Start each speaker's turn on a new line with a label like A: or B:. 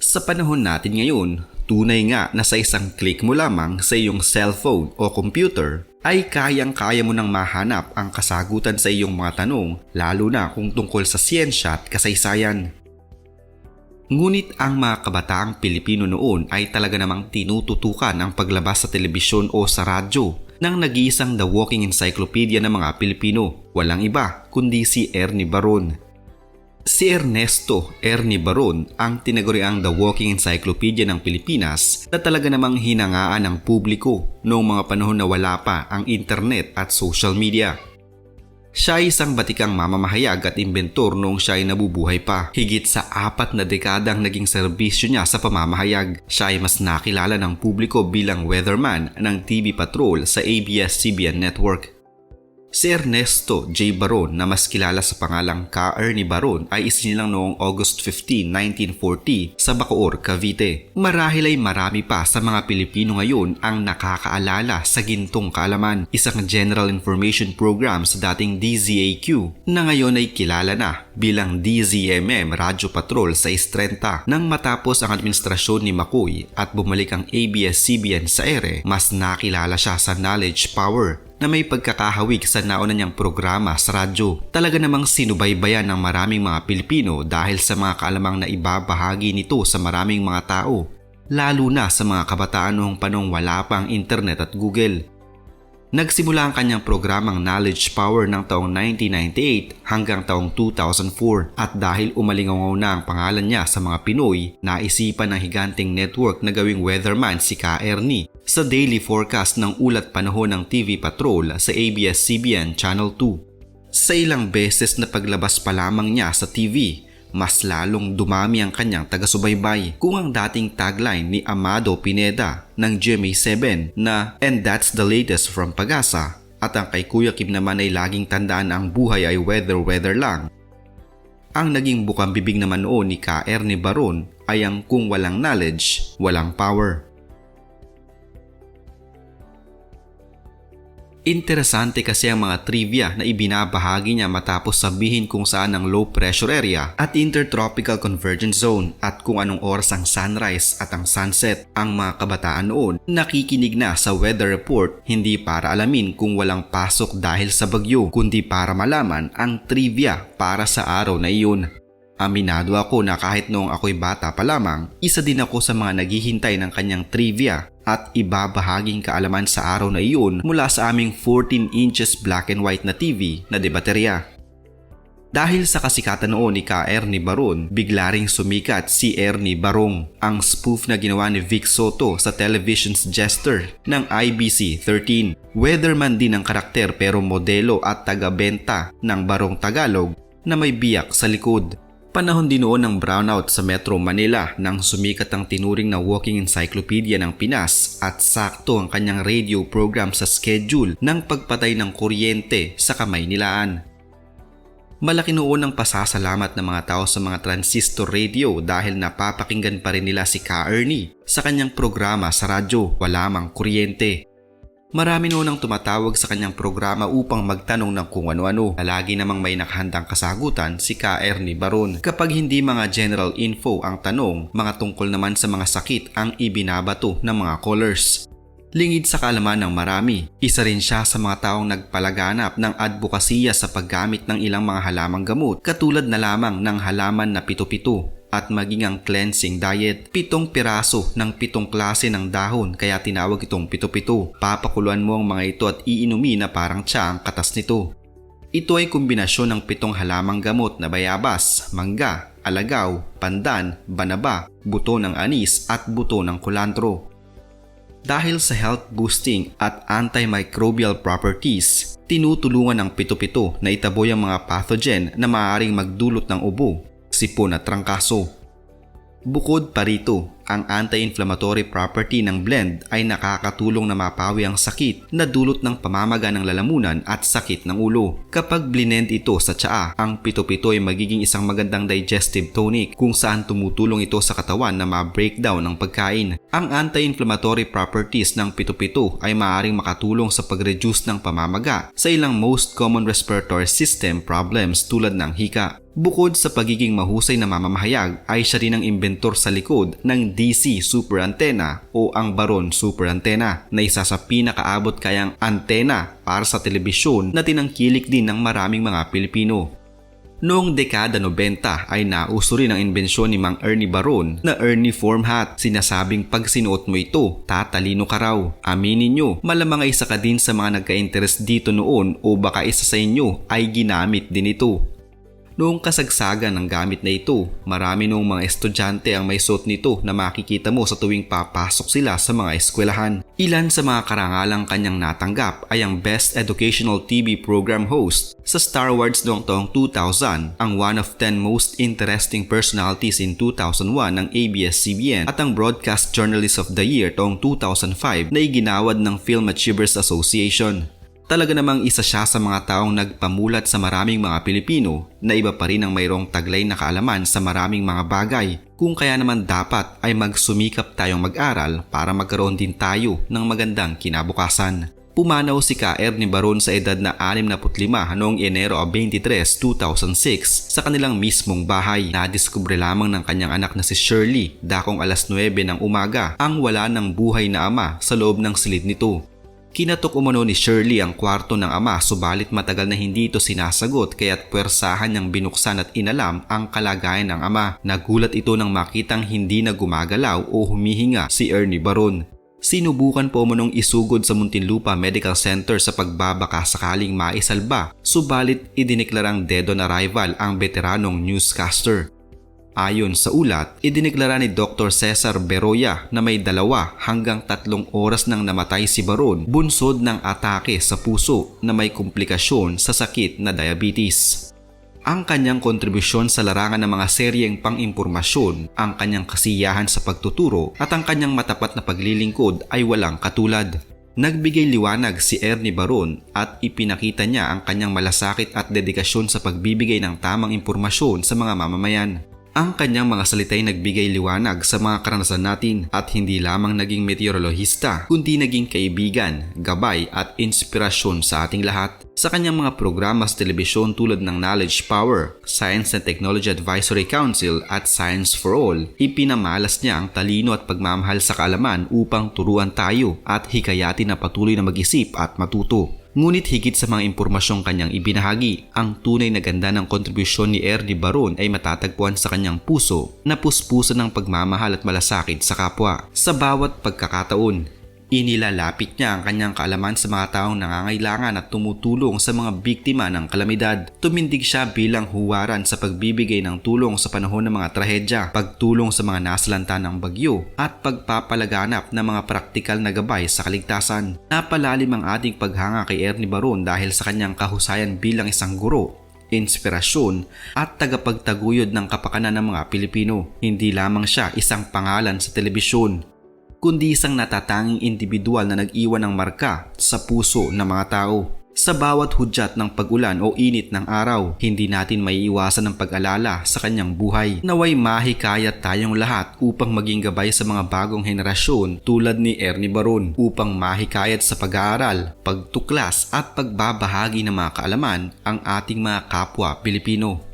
A: Sa panahon natin ngayon, tunay nga na sa isang click mo lamang sa iyong cellphone o computer ay kayang-kaya mo nang mahanap ang kasagutan sa iyong mga tanong lalo na kung tungkol sa siyensya at kasaysayan. Ngunit ang mga kabataang Pilipino noon ay talaga namang tinututukan ang paglabas sa telebisyon o sa radyo ng nag-iisang The Walking Encyclopedia ng mga Pilipino. Walang iba kundi si Ernie Baron. Si Ernesto Ernie Baron ang tinaguriang The Walking Encyclopedia ng Pilipinas na talaga namang hinangaan ng publiko noong mga panahon na wala pa ang internet at social media. Siya ay isang batikang mamamahayag at inventor noong siya ay nabubuhay pa. Higit sa apat na dekadang naging serbisyo niya sa pamamahayag. Siya ay mas nakilala ng publiko bilang weatherman ng TV Patrol sa ABS-CBN Network. Si Ernesto J. Baron na mas kilala sa pangalang Ka Ernie Baron ay isinilang noong August 15, 1940 sa Bacoor, Cavite. Marahil ay marami pa sa mga Pilipino ngayon ang nakakaalala sa Gintong Kaalaman, isang general information program sa dating DZAQ na ngayon ay kilala na bilang DZMM Radyo Patrol sa 630 nang matapos ang administrasyon ni Makoy at bumalik ang ABS-CBN sa ere, mas nakilala siya sa knowledge power na may pagkakahawig sa nauna niyang programa sa radyo. Talaga namang sinubaybayan ng maraming mga Pilipino dahil sa mga kaalamang na ibabahagi nito sa maraming mga tao, lalo na sa mga kabataan noong panong wala pang internet at Google. Nagsimula ang kanyang programang Knowledge Power ng taong 1998 hanggang taong 2004 at dahil umalingaw na ang pangalan niya sa mga Pinoy, naisipan ng higanting network na gawing weatherman si Ka Ernie sa daily forecast ng ulat panahon ng TV Patrol sa ABS-CBN Channel 2. Sa ilang beses na paglabas pa lamang niya sa TV, mas lalong dumami ang kanyang taga-subaybay kung ang dating tagline ni Amado Pineda ng GMA7 na And that's the latest from Pagasa at ang kay Kuya Kim naman ay laging tandaan ang buhay ay weather-weather lang. Ang naging bukang bibig naman noon ni Ka Ernie Baron ay ang kung walang knowledge, walang power. Interesante kasi ang mga trivia na ibinabahagi niya matapos sabihin kung saan ang low pressure area at intertropical convergence zone at kung anong oras ang sunrise at ang sunset. Ang mga kabataan noon nakikinig na sa weather report hindi para alamin kung walang pasok dahil sa bagyo kundi para malaman ang trivia para sa araw na iyon. Aminado ako na kahit noong ako'y bata pa lamang, isa din ako sa mga naghihintay ng kanyang trivia at ibabahaging kaalaman sa araw na iyon mula sa aming 14 inches black and white na TV na debaterya. Dahil sa kasikatan noon ni Ka Ernie Baron, bigla ring sumikat si Ernie Barong, ang spoof na ginawa ni Vic Soto sa television's Jester ng IBC 13. Weatherman din ang karakter pero modelo at taga-benta ng Barong Tagalog na may biyak sa likod. Panahon din noon ng brownout sa Metro Manila nang sumikat ang tinuring na walking encyclopedia ng Pinas at sakto ang kanyang radio program sa schedule ng pagpatay ng kuryente sa kamay nilaan. Malaki noon ang pasasalamat ng mga tao sa mga transistor radio dahil napapakinggan pa rin nila si Ka Ernie sa kanyang programa sa radyo wala mang kuryente. Marami noon ang tumatawag sa kanyang programa upang magtanong ng kung ano-ano lagi namang may nakahandang kasagutan si Ka Ernie Baron. Kapag hindi mga general info ang tanong, mga tungkol naman sa mga sakit ang ibinabato ng mga callers. Lingid sa kaalaman ng marami, isa rin siya sa mga taong nagpalaganap ng advokasya sa paggamit ng ilang mga halamang gamot katulad na lamang ng halaman na pito-pito at maging ang cleansing diet. Pitong piraso ng pitong klase ng dahon kaya tinawag itong pito-pito. Papakuluan mo ang mga ito at iinumin na parang tsa ang katas nito. Ito ay kombinasyon ng pitong halamang gamot na bayabas, mangga, alagaw, pandan, banaba, buto ng anis at buto ng kulantro. Dahil sa health boosting at antimicrobial properties, tinutulungan ng pito-pito na itaboy ang mga pathogen na maaaring magdulot ng ubo, sipon at trangkaso. Bukod pa rito ang anti-inflammatory property ng blend ay nakakatulong na mapawi ang sakit na dulot ng pamamaga ng lalamunan at sakit ng ulo. Kapag blend ito sa tsaa, ang pito-pito ay magiging isang magandang digestive tonic kung saan tumutulong ito sa katawan na ma-breakdown ng pagkain. Ang anti-inflammatory properties ng pito-pito ay maaaring makatulong sa pag-reduce ng pamamaga sa ilang most common respiratory system problems tulad ng hika. Bukod sa pagiging mahusay na mamamahayag ay siya rin ang inventor sa likod ng DC Super Antenna o ang Baron Super Antenna na isa sa pinakaabot kayang antena para sa telebisyon na tinangkilik din ng maraming mga Pilipino. Noong dekada 90 ay nauso rin ang imbensyon ni Mang Ernie Baron na Ernie Form Hat. Sinasabing pag sinuot mo ito, tatalino ka raw. Aminin nyo, malamang ay isa ka din sa mga nagka-interest dito noon o baka isa sa inyo ay ginamit din ito. Noong kasagsagan ng gamit na ito, marami noong mga estudyante ang may suot nito na makikita mo sa tuwing papasok sila sa mga eskwelahan. Ilan sa mga karangalang kanyang natanggap ay ang Best Educational TV Program Host sa Star Awards noong taong 2000, ang one of 10 most interesting personalities in 2001 ng ABS-CBN at ang Broadcast Journalist of the Year taong 2005 na iginawad ng Film Achievers Association. Talaga namang isa siya sa mga taong nagpamulat sa maraming mga Pilipino na iba pa rin ang mayroong taglay na kaalaman sa maraming mga bagay kung kaya naman dapat ay magsumikap tayong mag-aral para magkaroon din tayo ng magandang kinabukasan. Pumanaw si K.R. ni Baron sa edad na 65 noong Enero 23, 2006 sa kanilang mismong bahay. Nadiskubre lamang ng kanyang anak na si Shirley dakong alas 9 ng umaga ang wala ng buhay na ama sa loob ng silid nito. Kinatok umano ni Shirley ang kwarto ng ama subalit matagal na hindi ito sinasagot kaya't puwersahan niyang binuksan at inalam ang kalagayan ng ama. Nagulat ito nang makitang hindi na gumagalaw o humihinga si Ernie Baron. Sinubukan po umanong isugod sa Muntinlupa Medical Center sa pagbabaka sakaling maisalba subalit idineklarang dead on arrival ang veteranong newscaster. Ayon sa ulat, idineklara ni Dr. Cesar Beroya na may dalawa hanggang tatlong oras nang namatay si Baron bunsod ng atake sa puso na may komplikasyon sa sakit na diabetes. Ang kanyang kontribusyon sa larangan ng mga seryeng pang-impormasyon, ang kanyang kasiyahan sa pagtuturo at ang kanyang matapat na paglilingkod ay walang katulad. Nagbigay liwanag si Ernie Baron at ipinakita niya ang kanyang malasakit at dedikasyon sa pagbibigay ng tamang impormasyon sa mga mamamayan. Ang kanyang mga salita'y nagbigay liwanag sa mga karanasan natin at hindi lamang naging meteorolohista kundi naging kaibigan, gabay at inspirasyon sa ating lahat. Sa kanyang mga programa sa telebisyon tulad ng Knowledge Power, Science and Technology Advisory Council at Science for All, ipinamalas niya ang talino at pagmamahal sa kaalaman upang turuan tayo at hikayatin na patuloy na mag-isip at matuto. Ngunit higit sa mga impormasyong kanyang ibinahagi, ang tunay na ganda ng kontribusyon ni Ernie Baron ay matatagpuan sa kanyang puso na puspusan ng pagmamahal at malasakit sa kapwa. Sa bawat pagkakataon, Inilalapit niya ang kanyang kaalaman sa mga taong nangangailangan at tumutulong sa mga biktima ng kalamidad. Tumindig siya bilang huwaran sa pagbibigay ng tulong sa panahon ng mga trahedya, pagtulong sa mga nasalanta ng bagyo, at pagpapalaganap ng mga praktikal na gabay sa kaligtasan. Napalalim ang ating paghanga kay Ernie Baron dahil sa kanyang kahusayan bilang isang guro inspirasyon at tagapagtaguyod ng kapakanan ng mga Pilipino. Hindi lamang siya isang pangalan sa telebisyon, kundi isang natatanging individual na nag-iwan ng marka sa puso ng mga tao. Sa bawat hudyat ng pag-ulan o init ng araw, hindi natin maiiwasan ang pag-alala sa kanyang buhay. Naway mahikayat tayong lahat upang maging gabay sa mga bagong henerasyon tulad ni Ernie Baron upang mahikayat sa pag-aaral, pagtuklas at pagbabahagi ng mga kaalaman ang ating mga kapwa Pilipino.